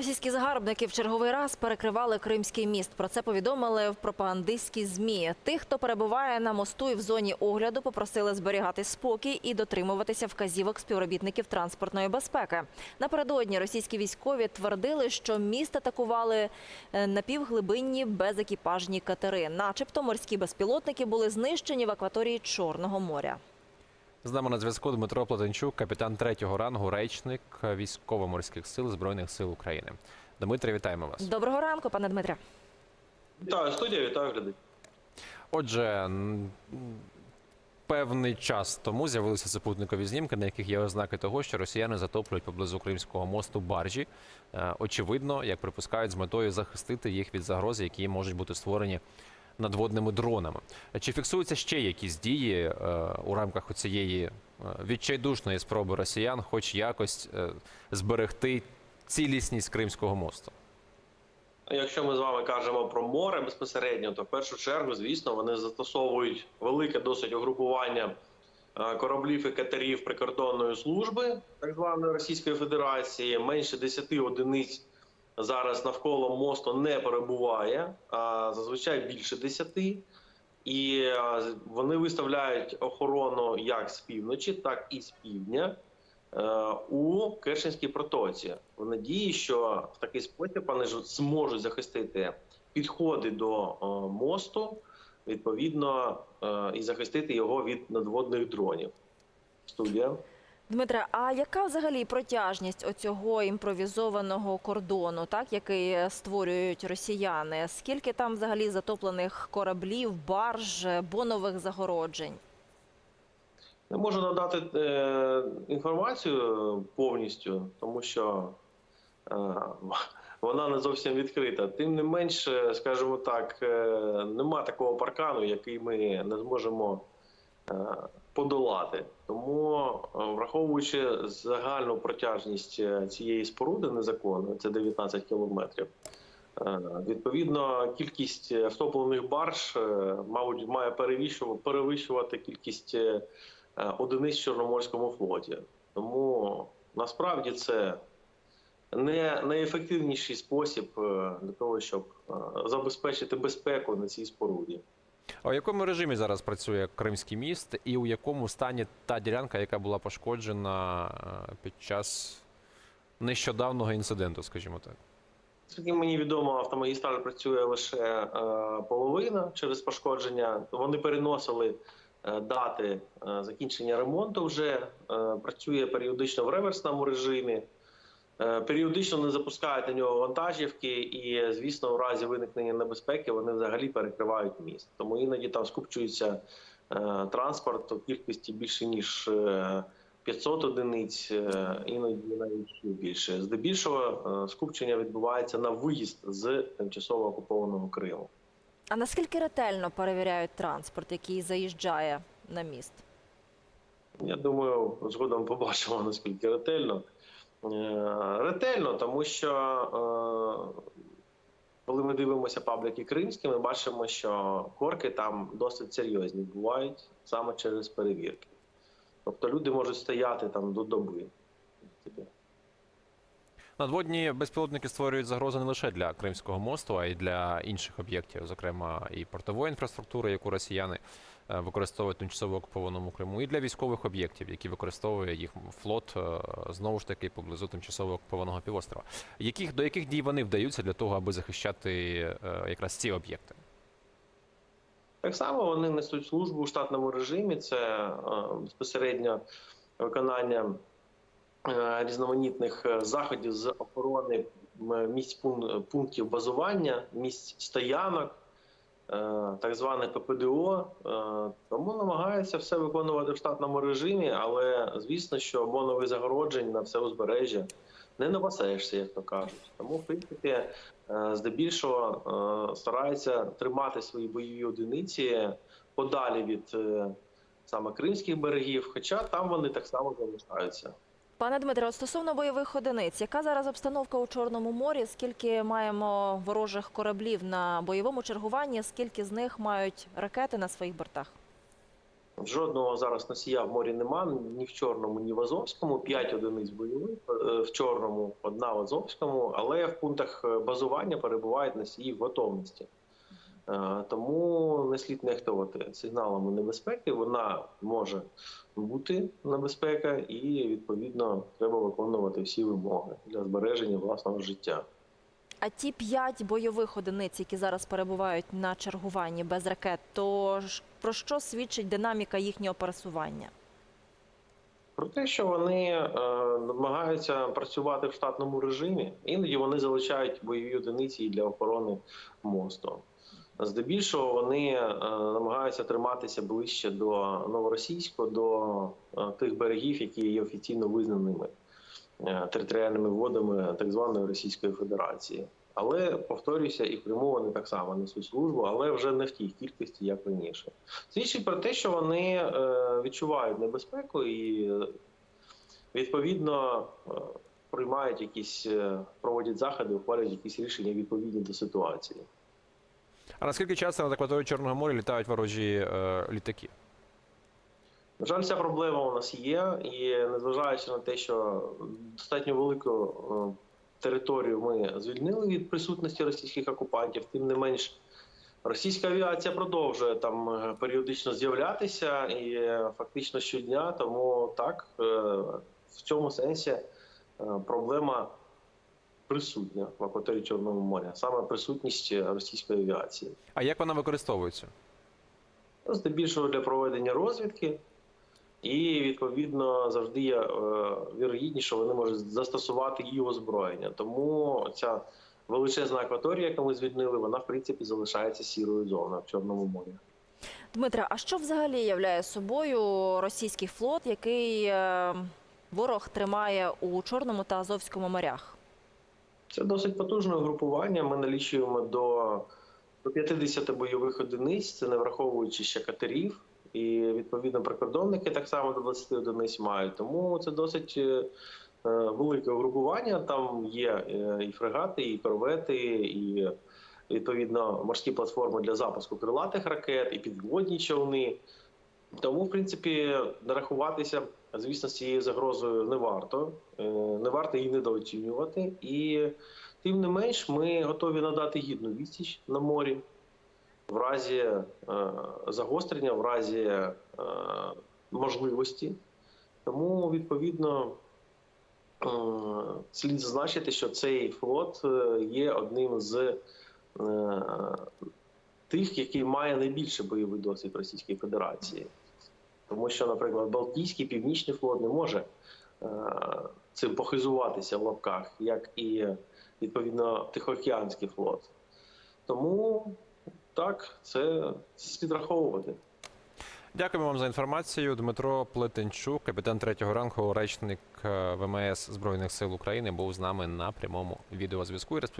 Російські загарбники в черговий раз перекривали Кримський міст. Про це повідомили в пропагандистські змі. Тих, хто перебуває на мосту і в зоні огляду, попросили зберігати спокій і дотримуватися вказівок співробітників транспортної безпеки. Напередодні російські військові твердили, що міст атакували е, напівглибинні безекіпажні катери. Начебто морські безпілотники були знищені в акваторії Чорного моря. З нами на зв'язку Дмитро Платенчук, капітан третього рангу, речник військово-морських сил Збройних сил України. Дмитре, вітаємо вас. Доброго ранку, пане Дмитре. Вітаю студія, вітаю глядачів. Отже, певний час тому з'явилися супутникові знімки, на яких є ознаки того, що росіяни затоплюють поблизу Кримського мосту баржі. Е, Очевидно, як припускають, з метою захистити їх від загроз, які можуть бути створені надводними дронами. Чи фіксуються ще якісь дії е, у рамках цієї е, відчайдушної спроби росіян, хоч якось е, зберегти цілісність Кримського мосту? Якщо ми з вами кажемо про море безпосередньо, то в першу чергу, звісно, вони застосовують велике досить угрупування кораблів і катерів прикордонної служби так званої Російської Федерації. Менше 10 одиниць зараз навколо мосту не перебуває, а зазвичай більше 10. І вони виставляють охорону як з півночі, так і з півдня. е, у Керченській протоці в надії, що в такий спосіб вони зможуть захистити підходи до е, мосту, відповідно, е, і захистити його від надводних дронів. Студія. Дмитре, а яка взагалі протяжність оцього імпровізованого кордону, так який е, створюють росіяни? Скільки там взагалі затоплених кораблів, барж, е, бонових загороджень? Не можу надати е, інформацію повністю, тому що е, вона не зовсім відкрита. Тим не менше, скажімо так, е, нема такого паркану, який ми не зможемо е, подолати. Тому, е, враховуючи загальну протяжність е, цієї споруди незаконної, це 19 кілометрів. Е, Відповідно, кількість е, втоплених барж, е, мабуть, має перевищувати, кількість е, е, одиниць в Чорноморському флоті. Тому насправді це не найефективніший спосіб е, для того, щоб е, забезпечити безпеку на цій споруді. А у якому режимі зараз працює Кримський міст, і у якому стані та ділянка, яка була пошкоджена е, під час нещодавнього інциденту, скажімо так? Наскільки мені відомо, автомагістраль працює лише е, половина через пошкодження. Вони переносили е, дати е, закінчення ремонту. Вже е, працює періодично в реверсному режимі. Е, періодично не запускають на нього вантажівки, і звісно, в разі виникнення небезпеки вони взагалі перекривають міст. Тому іноді там скупчується е, транспорт у кількості більше ніж. е, 500 одиниць, е, іноді навіть більше. Здебільшого скупчення відбувається на виїзд з тимчасово окупованого Криму. А наскільки ретельно перевіряють транспорт, який заїжджає на міст? Я думаю, згодом побачимо наскільки ретельно. Е, Ретельно, тому що е, коли ми дивимося пабліки кримські, ми бачимо, що корки там досить серйозні бувають саме через перевірки. Тобто люди можуть стояти там до доби. Надводні безпілотники створюють загрози не лише для Кримського мосту, а й для інших об'єктів, зокрема і портової інфраструктури, яку росіяни е, використовують тимчасово окупованому Криму, і для військових об'єктів, які використовує їх флот е, знову ж таки поблизу тимчасово окупованого півострова. Яких до яких дій вони вдаються для того, аби захищати е, якраз ці об'єкти? Так само вони несуть службу у штатному режимі. Це безпосередньо виконання різноманітних заходів з охорони місць пунктів базування, місць стоянок, так зване ППДО. Е, Тому намагаються все виконувати в штатному режимі, але звісно, що бонових загороджень на все узбережжя не напасаєшся, як то кажуть. Тому, в принципі, е, здебільшого е, стараються тримати свої бойові одиниці подалі від е, саме кримських берегів, хоча там вони так само залишаються. Пане Дмитре, стосовно бойових одиниць, яка зараз обстановка у Чорному морі? Скільки маємо ворожих кораблів на бойовому чергуванні? Скільки з них мають ракети на своїх бортах? Жодного зараз носія в морі нема ні в Чорному, ні в Азовському. П'ять одиниць бойових е, в Чорному, одна в Азовському, але в пунктах е, базування перебувають носії в готовності. Е, Тому не слід нехтувати сигналами небезпеки. Вона може бути небезпека, і відповідно треба виконувати всі вимоги для збереження власного життя. А ті п'ять бойових одиниць, які зараз перебувають на чергуванні без ракет, то ж про що свідчить динаміка їхнього пересування? Про те, що вони е, намагаються працювати в штатному режимі, іноді вони залишають бойові одиниці і для охорони мосту. Здебільшого вони е, намагаються триматися ближче до новоросійського, до е, тих берегів, які є офіційно визнаними е, територіальними водами так званої Російської Федерації. Але повторюся, і в вони так само несуть службу, але вже не в тій кількості, як раніше. Свідчить про те, що вони відчувають небезпеку і відповідно приймають якісь, проводять заходи, ухвалюють якісь рішення відповідні до ситуації. А наскільки часто над акваторією Чорного моря літають ворожі е, літаки? На жаль, ця проблема у нас є, і незважаючи на те, що достатньо велику е, територію ми звільнили від присутності російських окупантів, тим не менш. Російська авіація продовжує там е, періодично з'являтися і фактично щодня. Тому так е, в цьому сенсі проблема присутня в акваторії Чорного моря, саме присутність російської авіації. А як вона використовується? Ну, здебільшого для проведення розвідки, і відповідно завжди є е, вірогідність, що вони можуть застосувати її озброєння. Тому ця величезна акваторія, яку ми звільнили, вона в принципі залишається сірою зоною в Чорному морі. Дмитре, а що взагалі являє собою російський флот, який е, ворог тримає у Чорному та Азовському морях? Це досить потужне угрупування. Ми налічуємо до, до 50 бойових одиниць, це не враховуючи ще катерів. І відповідно прикордонники так само до 20 одиниць мають. Тому це досить е, е, велике угрупування. Там є е, і фрегати, і корвети, і відповідно морські платформи для запуску крилатих ракет, і підводні човни. Тому, в принципі, не рахуватися, звісно, з цією загрозою не варто. Е, Не варто її недооцінювати. І тим не менш, ми готові надати гідну відсіч на морі в разі е, загострення, в разі е, можливості. Тому, відповідно, слід зазначити, що цей флот є одним з тих, який має найбільше бойовий досвід Російської Федерації. Тому що, наприклад, Балтійський Північний флот не може е, цим похизуватися в лапках, як і відповідно Тихоокеанський флот. Тому так, це відраховувати. Дякуємо вам за інформацію. Дмитро Плетенчук, капітан третього ранку, речник е, ВМС Збройних сил України, був з нами на прямому відеозв'язку і.